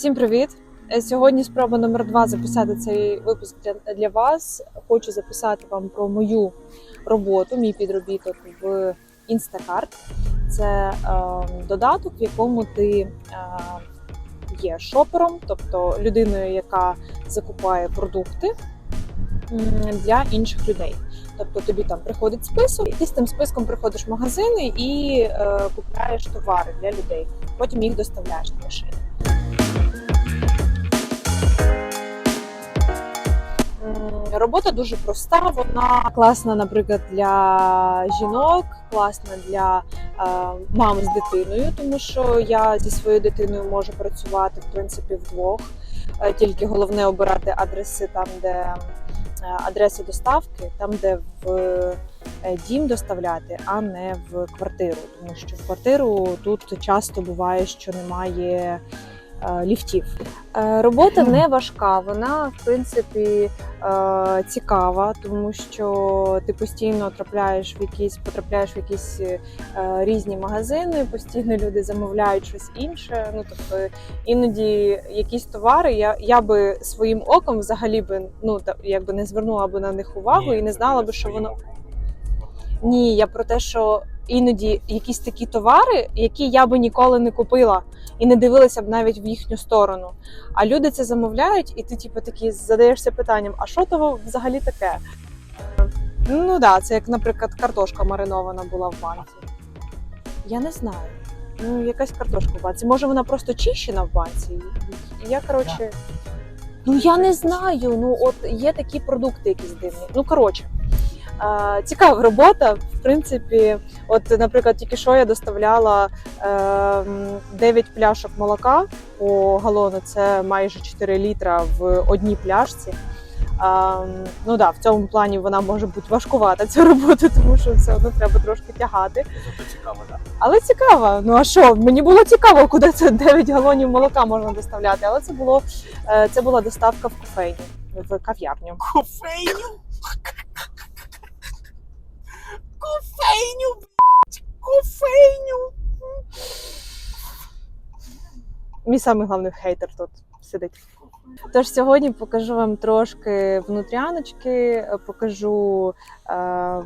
Всім привіт! Е, Сьогодні спроба номер два записати цей випуск для, для вас. Хочу записати вам про мою роботу, мій підробіток в Instacart. Це е, додаток, в якому ти е, є шопером, тобто людиною, яка закупає продукти для інших людей. Тобто тобі там приходить список, і ти з тим списком приходиш в магазини і е, купляєш товари для людей. Потім їх доставляєш на машині. Робота дуже проста. Вона класна, наприклад, для жінок, класна для е, мам з дитиною, тому що я зі своєю дитиною можу працювати в принципі вдвох. Е, Тільки головне обирати адреси там, де е, адреси доставки, там, де в е, дім доставляти, а не в квартиру. Тому що в квартиру тут часто буває, що немає ліфтів. Е, Робота не важка, вона в принципі е, цікава, тому що ти постійно трапляєш в якісь, потрапляєш в якісь е, різні магазини, постійно люди замовляють щось інше. Ну тобто іноді якісь товари я, я би своїм оком взагалі би ну якби не звернула би на них увагу і не знала би, що воно ні, я про те, що іноді якісь такі товари, які я би ніколи не купила і не дивилася б навіть в їхню сторону. А люди це замовляють, і ти, типу, такі задаєшся питанням: а що то взагалі таке? Ну так, да, це як, наприклад, картошка маринована була в банці. Я не знаю. Ну, якась картошка в банці. Може, вона просто чищена в банці. І Я, коротше. Ну я не знаю. Ну, от є такі продукти, якісь дивні. Ну, коротше. Цікава робота. В принципі, от, наприклад, тільки що я доставляла е, 9 пляшок молока по галону, це майже 4 літра в одній пляшці. А, ну да, в цьому плані вона може бути важкувата ця робота, тому що все одно треба трошки тягати. Зато цікаво, так. Але цікаво. Ну а що? Мені було цікаво, куди це 9 галонів молока можна доставляти. Але це було е, це була доставка в кофейню, в кав'ярню. Кофейню? Кофейню, блядь! Кофейню! Мій самий головний хейтер тут сидить. Тож сьогодні покажу вам трошки внутряночки, покажу е,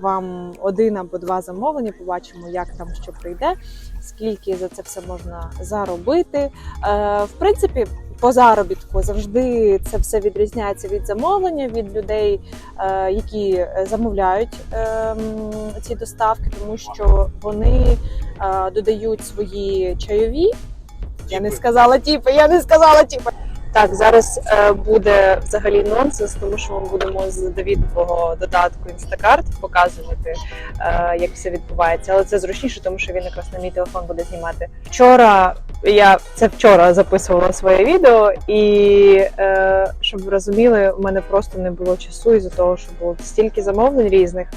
вам один або два замовлення. Побачимо, як там що прийде, скільки за це все можна заробити. Е, в принципі, по заробітку завжди це все відрізняється від замовлення, від людей, е, які замовляють е, ці доставки, тому що вони е, додають свої чайові. Я не сказала тіпи, я не сказала тіпи. Так, зараз е, буде взагалі нонсенс, тому що ми будемо з Давідового додатку Instacart показувати, е, як все відбувається. Але це зручніше, тому що він якраз на мій телефон буде знімати. Вчора я це вчора записувала своє відео, і е, щоб ви розуміли, у мене просто не було часу із-за того, що було стільки замовлень різних.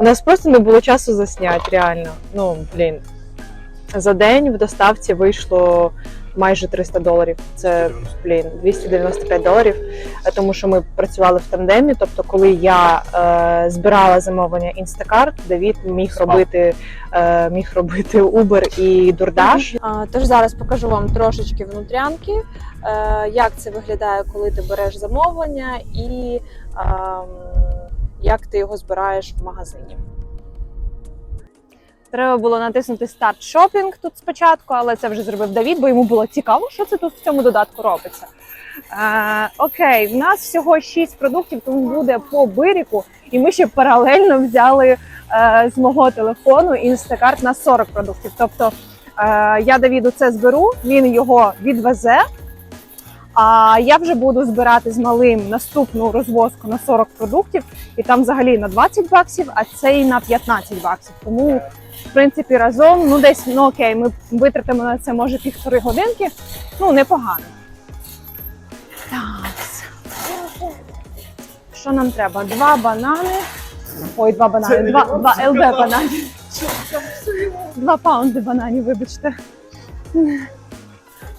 У нас просто не було часу засняти, реально. Ну блін. За день в доставці вийшло майже 300 доларів. Це блін 295 доларів. е, Тому що ми працювали в тандемі. Тобто, коли я е, збирала замовлення Instacart, Давід міг робити е, міг робити Uber і DoorDash. А, тож зараз покажу вам трошечки внутрянки, е, як це виглядає, коли ти береш замовлення, і ем, як ти його збираєш в магазині. Треба було натиснути старт шопінг тут спочатку, але це вже зробив Давід, бо йому було цікаво, що це тут в цьому додатку робиться. Е, окей, в нас всього 6 продуктів, тому буде по биріку, і ми ще паралельно взяли е, з мого телефону Instacart на 40 продуктів. Тобто е, я Давіду це зберу, він його відвезе. А я вже буду збирати з малим наступну розвозку на 40 продуктів, і там взагалі на 20 баксів, а цей на 15 баксів. Тому в принципі, разом, ну десь ну окей, ми витратимо на це може півтори годинки. Ну, непогано. Так. Що нам треба? Два банани. Ой, два банани. Це Два, два ЛБ бананів. Два паунди бананів, вибачте.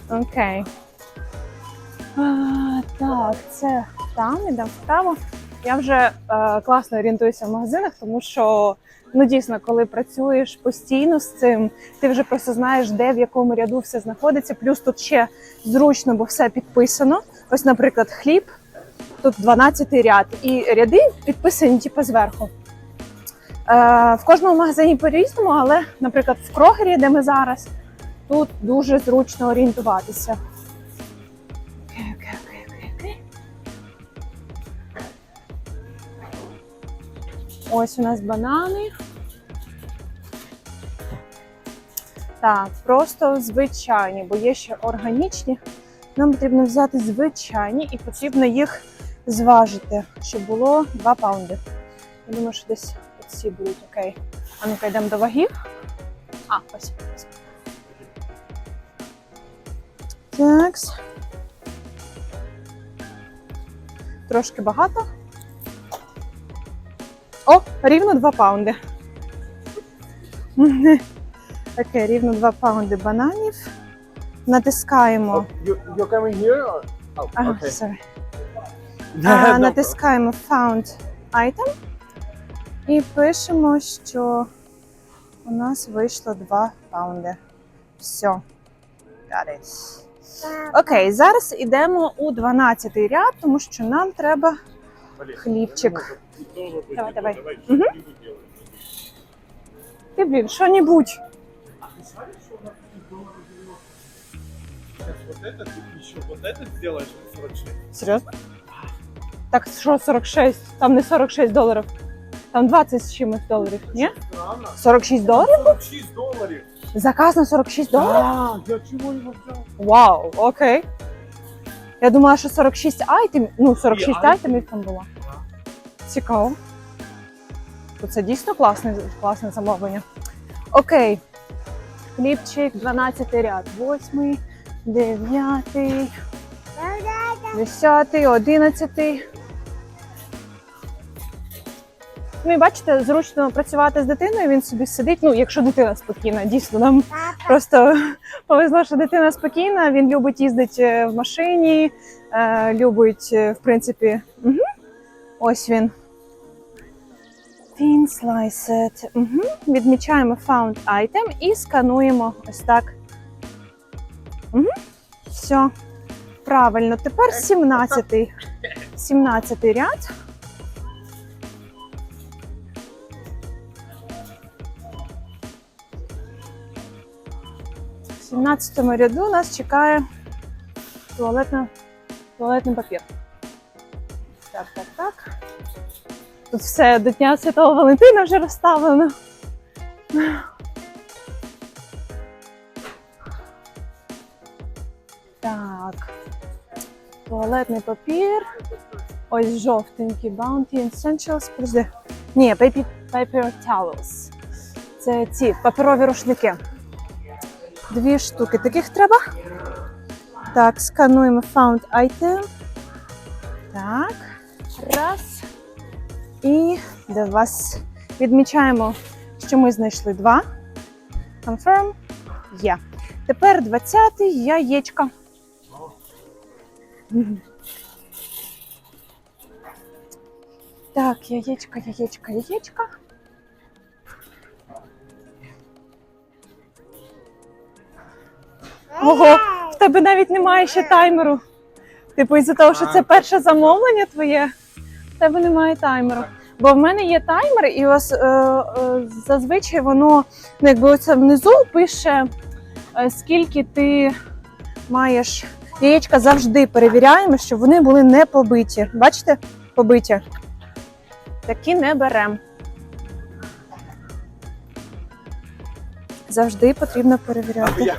Окей. Так, це там, ідемо вправо. Я вже е, класно орієнтуюся в магазинах, тому що ну дійсно, коли працюєш постійно з цим, ти вже просто знаєш, де в якому ряду все знаходиться. Плюс тут ще зручно, бо все підписано. Ось, наприклад, хліб. Тут 12-й ряд, і ряди підписані типу, зверху. Е, в кожному магазині по-різному, але, наприклад, в Крогері, де ми зараз, тут дуже зручно орієнтуватися. Ось у нас банани. Так, просто звичайні, бо є ще органічні. Нам потрібно взяти звичайні і потрібно їх зважити, щоб було 2 паунди. Я думаю, що десь ці будуть окей. А ну-ка йдемо до вагів. А, ось. ось. Так. Трошки багато. О, рівно 2 паунди. Окей, рівно 2 паунди бананів. Натискаємо. Oh, you, you're here? Or? Oh, Ага, sorry. А, натискаємо Found Item і пишемо, що у нас вийшло 2 паунди. Все. Got it. Окей, зараз йдемо у 12 ряд, тому що нам треба хлібчик. Давай, давай. Мгм. Ти, блін, що-небудь. Сейчас вот это, ты еще вот это сделаешь на 46. Серйозно? Так що 46? Там не 46 доларів. Там 20 з чимось доларів, ні? Странно. 46 доларів? 46 долларов. Заказ на 46 доларів? Да, я чего его взял? Вау, окей. Я думала, що 46 айтемів, ну 46 Ні, айтемів. айтемів там було. Цікаво. Це дійсно класне, класне замовлення. Окей. Хлібчик, 12 ряд. 8, 9, 10, 11. Ну і бачите, зручно працювати з дитиною, він собі сидить. Ну, якщо дитина спокійна, дійсно нам просто повезло, що дитина спокійна. Він любить їздити е, в машині, е, любить, е, в принципі, угу. ось він. Thin sliced. Угу. Відмічаємо found item і скануємо ось так. Угу. Все. Правильно. Тепер 17-й. 17-й ряд. В 17 ряду нас чекає туалетна, туалетний папір. Так, так, так. Тут все до Дня Святого Валентина вже розставлено. Так. Туалетний папір. Ось жовтенький Bounty Essentials. Подожди. Ні, paper, paper towels. Це ці паперові рушники. Дві штуки таких треба. Так, скануємо Found Item. Так. Раз. І до вас відмічаємо, що ми знайшли два. Confirm. Є. Тепер 20-й яєчка. Так, яєчка, яєчка, яєчка. Ого, в тебе навіть немає ще таймеру. Типу, із-за того, що це перше замовлення твоє, тебе немає таймеру. Бо в мене є таймер, і ось е, е, зазвичай воно, ну якби оце внизу пише, е, скільки ти маєш. Яєчка завжди перевіряємо, щоб вони були не побиті. Бачите? Побиті. Такі не беремо. Завжди потрібно перевіряти. Я.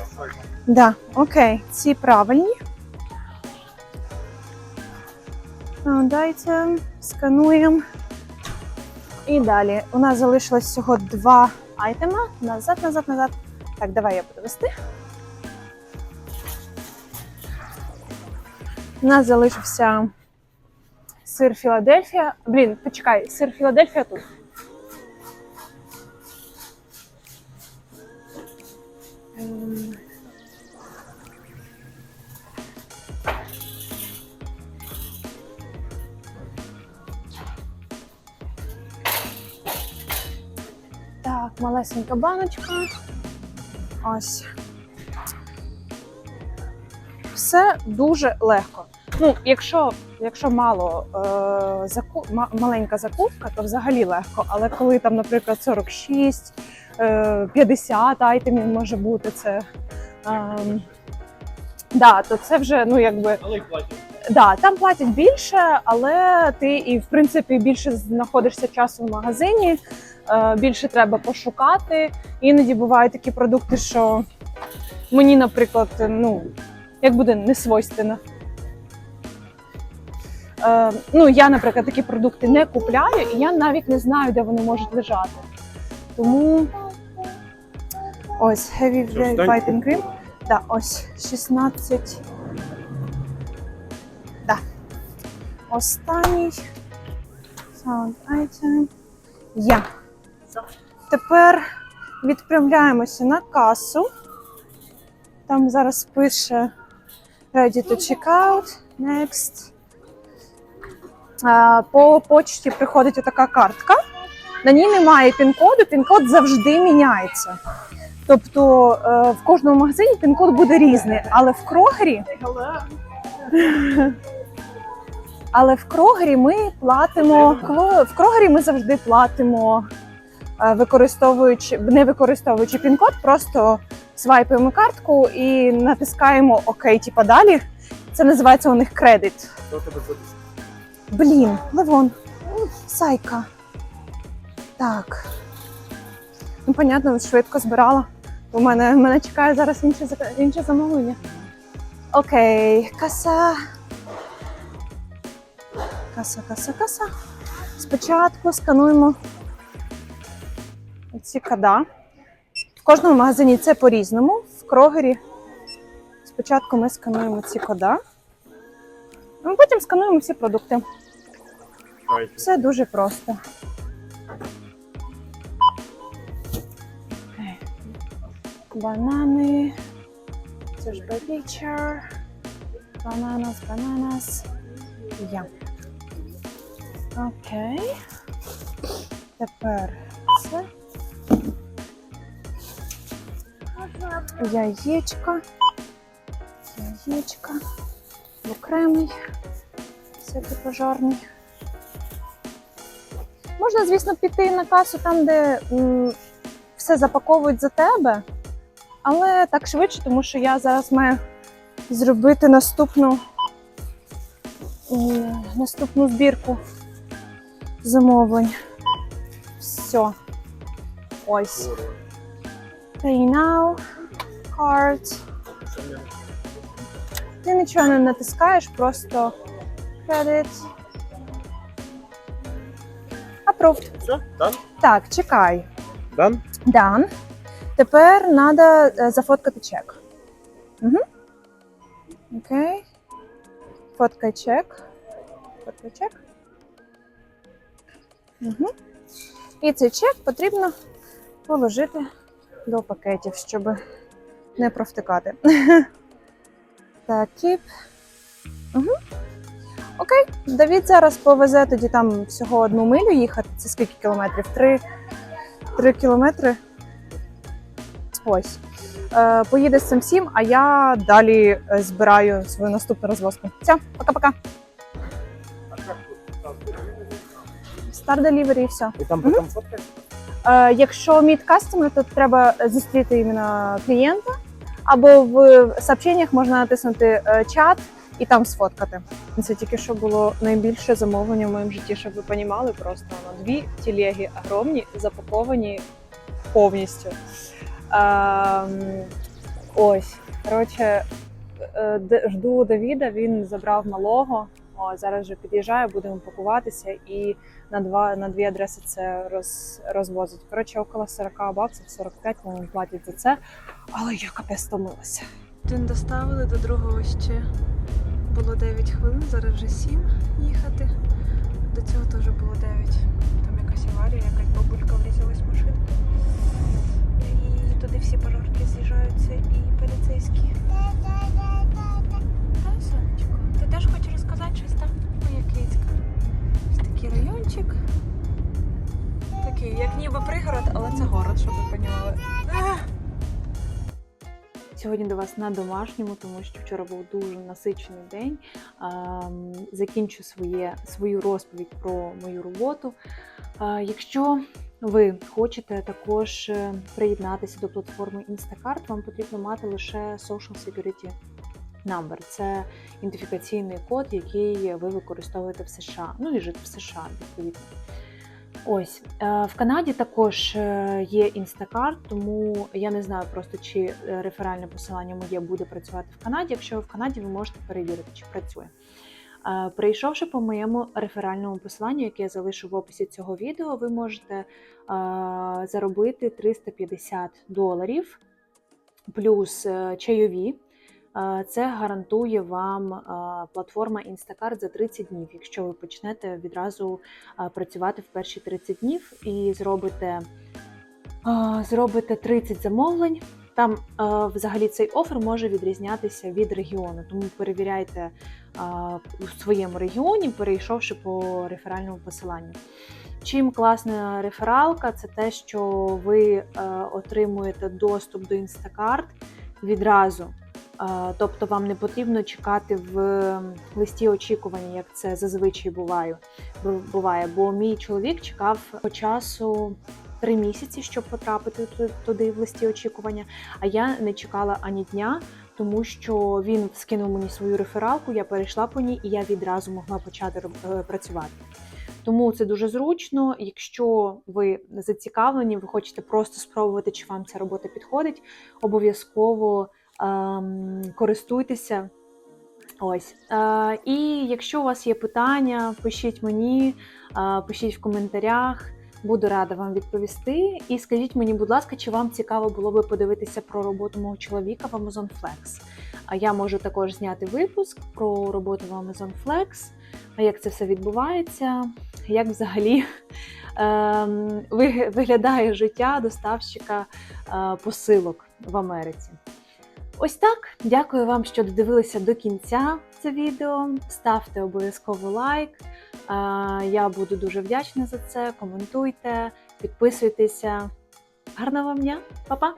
Да, окей, ці правильні. Дайте, скануємо. І далі. У нас залишилось всього два айтема. Назад, назад, назад. Так, давай я буду вести. У нас залишився сир Філадельфія. Блін, почекай, сир Філадельфія тут. Малесенька баночка. Ось. Все дуже легко. Ну, якщо, якщо мало е, заку, ма- маленька закупка, то взагалі легко. Але коли там, наприклад, 46, е, 50 айтемів може бути це. Е, да, то це вже ну якби Але й платять. Да, там платять більше, але ти і в принципі більше знаходишся часу в магазині, більше треба пошукати. Іноді бувають такі продукти, що мені, наприклад, ну як буде не свойственно. Е, ну, я, наприклад, такі продукти не купляю, і я навіть не знаю, де вони можуть лежати. Тому ось Heavy встань? Cream. Да, ось 16 Останній sound item. Я. Тепер відправляємося на касу. Там зараз пише Ready to check out. Next. По почті приходить отака картка. На ній немає пін-коду, пін-код завжди міняється. Тобто е, в кожному магазині пін-код буде різний, але в крогері але в Крогері ми платимо в Крогері ми завжди платимо, використовуючи не використовуючи пін-код, просто свайпуємо картку і натискаємо ОК, типа далі. Це називається у них кредит. Хто тебе записав? Блін, Левон, сайка. Так. Ну, понятно, швидко збирала. У мене, мене чекає зараз інше, інше замовлення. Окей, каса. Каса, каса, каса. Спочатку скануємо ці кода. В кожному магазині це по-різному. В Крогері спочатку ми скануємо ці кода. Ну, потім скануємо всі продукти. Все дуже просто. Банани. Це ж бебічар. Бананас, бананас. Я. Окей. Тепер це. Яєчка. Яєчка. Окремий. Всякий пожарний. Можна, звісно, піти на касу там, де м, все запаковують за тебе, але так швидше, тому що я зараз маю зробити наступну, м, наступну збірку замовлень. Все. Ось. Pay now. Card. Ти нічого не натискаєш, просто credit. Approved. Все? Дан? Так, чекай. Дан? Дан. Тепер треба зафоткати чек. Угу. Окей. Фоткай чек. Фоткай чек. Угу. І цей чек потрібно положити до пакетів, щоб не провтикати. Так, кіп. Угу. Окей, Давід зараз повезе тоді там всього одну милю їхати. Це скільки кілометрів? Три, три кілометри. Ось. Е, поїде з цим всім, а я далі е, збираю свою наступну розвозку. Все, пока-пока. Як delivery і все. І там потім фоткаєш? Е, якщо customer, то треба зустріти іменно клієнта, або в сообщеннях можна натиснути е, чат і там сфоткати. Це тільки що було найбільше замовлення в моєму житті, щоб ви понімали, просто на дві телеги огромні, запаковані повністю. Ем, ось, коротше, е, жду Давіда, він забрав малого. Зараз вже під'їжджає, будемо пакуватися і на два на дві адреси це роз, розвозить. Коротше, около 40 баксів, 45 вони платять за це. Але я капець стомилася. Один доставили, до другого ще було 9 хвилин, зараз вже 7 їхати. До цього теж було 9. Там якась аварія, якась бабулька врізалась в машину. І туди всі пожарки з'їжджаються і поліцейські. Так, сонечко. Ти теж хочеш щось там? Моя кицька. Ось такий райончик. Такий, як ніби пригород, але це город. щоб ви понімали. Сьогодні до вас на домашньому, тому що вчора був дуже насичений день. Ем, Закінчу своє, свою розповідь про мою роботу. Е, Якщо ви хочете також е, приєднатися до платформи Instacart, вам потрібно мати лише Social Security Number. Це ідентифікаційний код, який ви використовуєте в США. Ну і жити в США, відповідно. Ось е, в Канаді також е, є Instacart, тому я не знаю просто чи е, реферальне посилання моє буде працювати в Канаді. Якщо ви в Канаді, ви можете перевірити, чи працює. Перейшовши по моєму реферальному посиланню, яке я залишу в описі цього відео, ви можете заробити 350 доларів плюс чайові. Це гарантує вам платформа Instacart за 30 днів, якщо ви почнете відразу працювати в перші 30 днів і зробите, зробите 30 замовлень. Там взагалі цей офер може відрізнятися від регіону, тому перевіряйте у своєму регіоні, перейшовши по реферальному посиланню. Чим класна рефералка, це те, що ви е, отримуєте доступ до Instacart відразу. Тобто вам не потрібно чекати в листі очікування, як це зазвичай буває. буває. Бо мій чоловік чекав по часу три місяці, щоб потрапити ту- туди в листі очікування. А я не чекала ані дня, тому що він скинув мені свою рефералку, я перейшла по ній і я відразу могла почати е, працювати. Тому це дуже зручно. Якщо ви зацікавлені, ви хочете просто спробувати, чи вам ця робота підходить, обов'язково користуйтеся. Ось. Е, і якщо у вас є питання, пишіть мені, е, пишіть в коментарях. Буду рада вам відповісти. І скажіть мені, будь ласка, чи вам цікаво було би подивитися про роботу мого чоловіка в Amazon Flex? А я можу також зняти випуск про роботу в Amazon Flex, як це все відбувається, як взагалі ем, ви- виглядає життя доставщика е, посилок в Америці. Ось так. Дякую вам, що додивилися до кінця це відео. Ставте обов'язково лайк. Я буду дуже вдячна за це. Коментуйте, підписуйтеся. Гарного вам дня, Па-па!